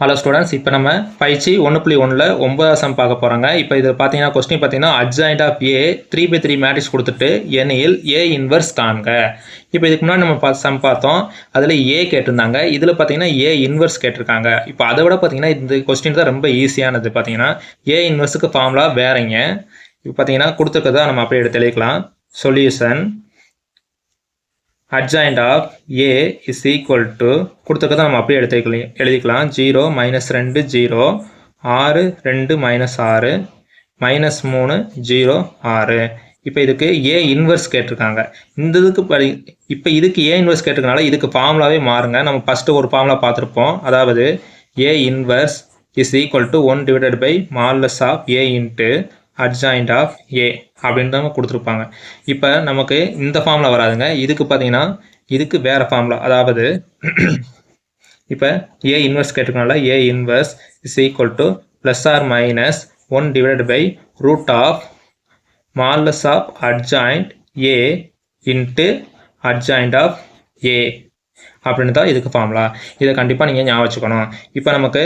Hello students இப்போ நம்ம பயிற்சி ஒன்று புள்ளி ஒன்றில் ஒன்பதாம் சம் பார்க்க போகிறாங்க இப்போ இது பார்த்தீங்கன்னா கொஸ்டின் பார்த்தீங்கன்னா adjoint of A three by three matrix கொடுத்துட்டு எண்ணில் ஏ இன்வர்ஸ் காண்க. இப்போ இதுக்கு முன்னாடி நம்ம பா சம் பார்த்தோம். அதில் ஏ கேட்டிருந்தாங்க. இதில் பார்த்தீங்கன்னா ஏ இன்வர்ஸ் கேட்டிருக்காங்க. இப்போ அதை விட பார்த்தீங்கன்னா இந்த கொஸ்டின் தான் ரொம்ப ஈஸியானது பார்த்தீங்கன்னா ஏ இன்வர்ஸுக்கு ஃபார்முலா வேறங்க. இப்போ பார்த்தீங்கன்னா கொடுத்துருக்கதான் நம்ம அப்படியே எடுத்து தெளிக்கலாம் solution adjoint of A is equal to கொடுத்துருக்கத நம்ம அப்படியே எடுத்துக்கலாம் எழுதிக்கலாம். ஜீரோ மைனஸ் ரெண்டு ஜீரோ ஆறு ரெண்டு மைனஸ் ஆறு. மைனஸ் மூணு ஜீரோ ஆறு. இப்போ இதுக்கு ஏ இன்வெர்ஸ் கேட்டிருக்காங்க. இந்த இதுக்கு படி இப்போ இதுக்கு ஏ இன்வெர்ஸ் கேட்டிருக்கனால இதுக்கு ஃபார்முலாவே மாறுங்க. நம்ம ஃபஸ்ட்டு ஒரு ஃபார்முலா பார்த்துருப்போம். அதாவது A inverse is equal to one divided by modulus of A into adjoint of A அப்படின்னு தான் கொடுத்துருப்பாங்க. இப்போ நமக்கு இந்த ஃபார்மில் வராதுங்க. இதுக்கு பார்த்தீங்கன்னா இதுக்கு வேறு ஃபார்முலா அதாவது இப்போ A inverse கேட்டிருக்கனால A inverse is equal to plus or minus one divide by root of modulus of adjoint A into adjoint of A அப்படின்னு தான் இதுக்கு ஃபார்முலா இதை கண்டிப்பாக நீங்கள் ஞாபகம் வச்சுக்கணும். இப்போ நமக்கு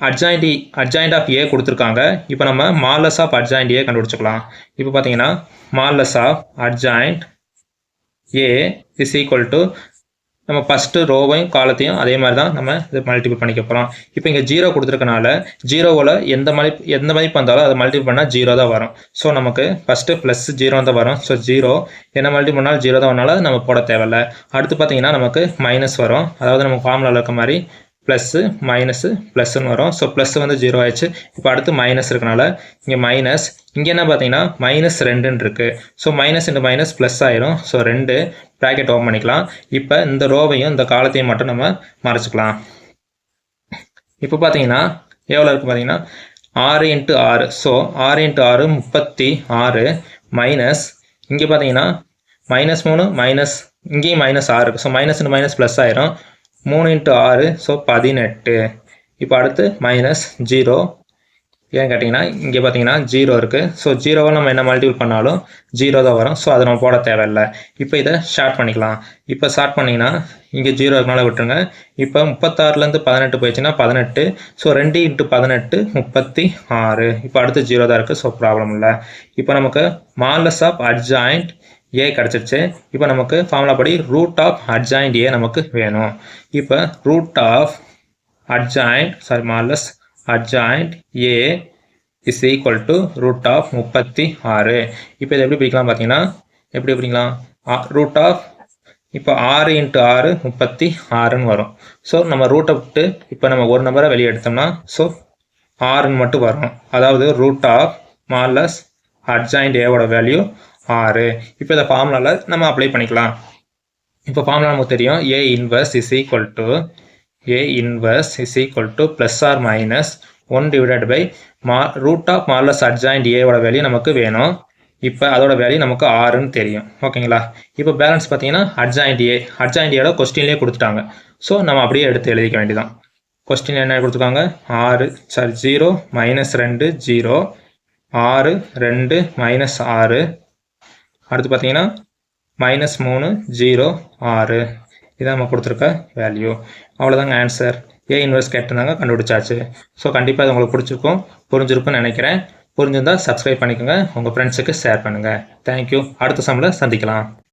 அட்ஜாயிண்ட் அட்ஜாயிண்ட் ஆஃப் ஏ கொடுத்துருக்காங்க. இப்போ நம்ம மாலஸ் ஆஃப் அட்ஜாயிண்ட் ஏ கண்டுபிடிச்சிக்கலாம். இப்போ பார்த்தீங்கன்னா modulus of adjoint A is equal to நம்ம ஃபஸ்ட்டு ரோவையும் காலத்தையும் அதே மாதிரி தான் நம்ம இது மல்டிபிள் பண்ணிக்க போகிறோம் இப்போ இங்கே ஜீரோ கொடுத்துருக்கனால ஜீரோவில் எந்த மதிப்பு எந்த மதிப்பு வந்தாலும் அதை மல்டிபிள் பண்ணால் ஜீரோ தான் வரும். ஸோ நமக்கு ஃபஸ்ட்டு ப்ளஸ் ஜீரோ தான் வரும். ஸோ ஜீரோ என்ன மல்டிபிள் பண்ணாலும் ஜீரோ தான் வரனால நம்ம போட தேவையில்ல. அடுத்து பார்த்தீங்கன்னா நமக்கு மைனஸ் வரும். அதாவது நம்ம ஃபார்முலாவில் இருக்க மாதிரி ப்ளஸ்ஸு மைனஸு ப்ளஸ்ன்னு வரும். ஸோ ப்ளஸ் வந்து ஜீரோ ஆயிடுச்சு. இப்போ அடுத்து மைனஸ் இருக்கனால இங்கே மைனஸ் இங்கே என்ன பார்த்தீங்கன்னா மைனஸ் ரெண்டுன்னு இருக்குது so minus into minus plus ஆயிரும். ஸோ ரெண்டு ப்ராக்கெட் ஓப்பன் பண்ணிக்கலாம். இப்போ இந்த ரோவையும் இந்த காலத்தையும் மட்டும் நம்ம மறைச்சிக்கலாம். இப்போ பார்த்தீங்கன்னா எவ்வளோ இருக்குது பார்த்தீங்கன்னா ஆறு இன்ட்டு ஆறு. ஸோ ஆறு இன்ட்டு ஆறு முப்பத்தி ஆறு. மைனஸ் இங்கே பார்த்தீங்கன்னா மைனஸ் மூணு மைனஸ் இங்கேயும் மைனஸ் ஆறு இருக்குது so minus into minus plus ஆயிரும். மூணு இன்ட்டு ஆறு ஸோ பதினெட்டு. இப்போ அடுத்து மைனஸ் ஜீரோ ஏன்னு கேட்டிங்கன்னா இங்கே பார்த்தீங்கன்னா ஜீரோ இருக்குது ஸோ ஜீரோவை நம்ம என்ன மல்டிபிள் பண்ணாலும் ஜீரோ தான் வரும். ஸோ அதை நம்ம போட தேவையில்லை. இப்போ இதை ஷார்ட் பண்ணிக்கலாம். இப்போ ஷார்ட் பண்ணிங்கன்னா இங்கே ஜீரோ இருக்கனால விட்டுருங்க. இப்போ முப்பத்தாறுலேருந்து பதினெட்டு போயிடுச்சுன்னா பதினெட்டு. ஸோ ரெண்டு இன்ட்டு பதினெட்டு முப்பத்தி ஆறு. இப்போ அடுத்து ஜீரோ தான் இருக்குது ஸோ ப்ராப்ளம் இல்லை. இப்போ நமக்கு மாலஸ் ஆஃப் அட்ஜாயிண்ட் ஏ கிடச்சிருச்சு. இப்போ நமக்கு ஃபார்முலா படி ரூட் ஆஃப் அட்ஜாயிண்ட் ஏ நமக்கு வேணும். இப்போ root of adjoint sorry modulus adjoint A is equal to root of முப்பத்தி ஆறு. இப்போ இதை எப்படி பிடிக்கலாம் பார்த்தீங்கன்னா எப்படி பிடிக்கலாம் ரூட் ஆஃப் இப்போ ஆறு இன்ட்டு ஆறு முப்பத்தி ஆறுன்னு வரும். ஸோ நம்ம ரூட்டை விட்டு இப்போ நம்ம ஒரு நம்பரை வெளியே எடுத்தோம்னா ஸோ ஆறுன்னு மட்டும் வரும். அதாவது ரூட் ஆஃப் மாலஸ் அட்ஜாயிண்ட் ஏவோட வேல்யூ ஆறு. இப்போ இந்த ஃபார்முலாவில் நம்ம அப்ளை பண்ணிக்கலாம். இப்போ ஃபார்முலா நமக்கு தெரியும். A inverse is equal to A inverse is equal to plus or minus one divided by மா ரூட் ஆஃப் மார்லஸ் அட்ஜாயிண்ட் ஏவோட வேல்யூ நமக்கு வேணும். இப்போ அதோட வேல்யூ நமக்கு ஆறுன்னு தெரியும். ஓகேங்களா இப்போ பேலன்ஸ் பார்த்தீங்கன்னா அட்ஜாயிண்ட் ஏ அட்ஜாயிண்ட் ஏட கொஸ்டின்லேயே கொடுத்துட்டாங்க. ஸோ நம்ம அப்படியே எடுத்து எழுதிக்க வேண்டியதான் கொஸ்டின் என்ன கொடுத்துருக்காங்க? ஆறு சாரி ஜீரோ மைனஸ் ரெண்டு ஜீரோ ஆறு ரெண்டு மைனஸ் ஆறு. அடுத்து பார்த்தீங்கன்னா மைனஸ் மூணு ஜீரோ ஆறு. இதான் நம்ம கொடுத்துருக்க வேல்யூ அவ்வளோதாங்க ஆன்சர் ஏ இன்வெர்ஸ் கேட்டிருந்தாங்க கண்டுபிடிச்சாச்சு. ஸோ கண்டிப்பாக அது உங்களுக்கு பிடிச்சிருக்கும் புரிஞ்சிருக்கும்னு நினைக்கிறேன். புரிஞ்சிருந்தால் சப்ஸ்கிரைப் பண்ணிக்கோங்க. உங்கள் ஃப்ரெண்ட்ஸுக்கு ஷேர் பண்ணுங்கள் தேங்க்யூ அடுத்த சம்மில் சந்திக்கலாம்.